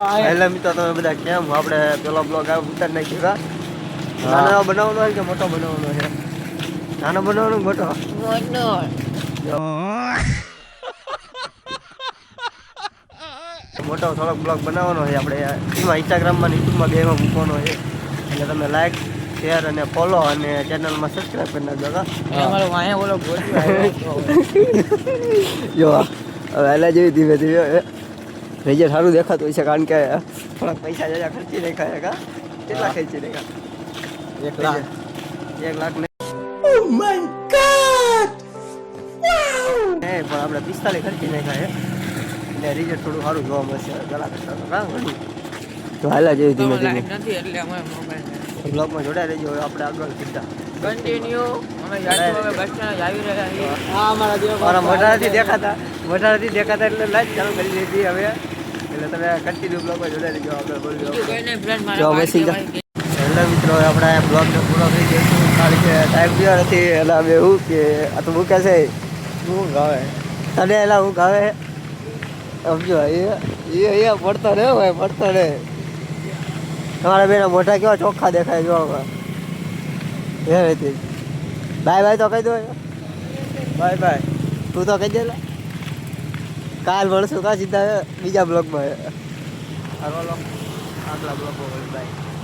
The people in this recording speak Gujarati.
એટલે મિત્રો તમે બધા કેમ? આપણે પેલો બ્લોગ ઉતાર નાખ્યો કા? નાનો બનાવવાનો હોય કે મોટો બનાવવાનો છે નાનો બનાવવાનો મોટો? મોટો. થોડોક બ્લોગ બનાવવાનો છે આપણે એમાં ઇન્સ્ટાગ્રામમાં ને યુટ્યુબમાં બેમાં મૂકવાનો છે એટલે તમે લાઈક શેર અને ફોલો અને ચેનલમાં સબસ્ક્રાઈબ કરી નાખજો કા? જો હવે જેવી ધીમે ધીમે રિઝલ્ટ સારું દેખાતું હોય છે કારણ કે થોડાક પૈસા જરા ખર્ચી નાખ્યા કા કેટલા ખર્ચી નાખ્યા એક લાખ. એક લાખ ને હે પણ આપણે પિસ્તાલીસ ખર્ચી નાખ્યા એટલે રિઝલ્ટ થોડું સારું જોવા મળશે. કરતા તો કાં વળી? તો હાલા જેવી ધીમે ધીમે. નથી એટલે અમે મોબાઈલ બ્લોગમાં જોડાઈ રહેજો આપણે આગળ સીધા. કન્ટિન્યુ અમે જાજુ હવે બસ આવી રહ્યા છીએ. હા અમારા જેવા મારા મોઢા દેખાતા મોઢા દેખાતા એટલે લાઈટ ચાલુ કરી દીધી હવે. એટલે તમે કન્ટિન્યુ બ્લોગમાં જોડાઈ જો હેલો મિત્રો આપણે બ્લોગને પૂરો કરી દઈશું કારણ કે ટાઈમ થયો નથી એટલે અમે એવું કે આ તો મૂકે છે. શું ગાવે? તને એલા હું ગાવે? સમજો એ એ અહીંયા પડતો રે ભાઈ પડતો રે. તમારા બેના મોટા કેવા ચોખ્ખા દેખાય જો હવે હે રીતે. બાય બાય તો કહી દો. Bye bye. તું તો કહી દે લા. કાલ મળશું કા સીધા બીજા બ્લોગમાં. આગલા બ્લોગમાં બાય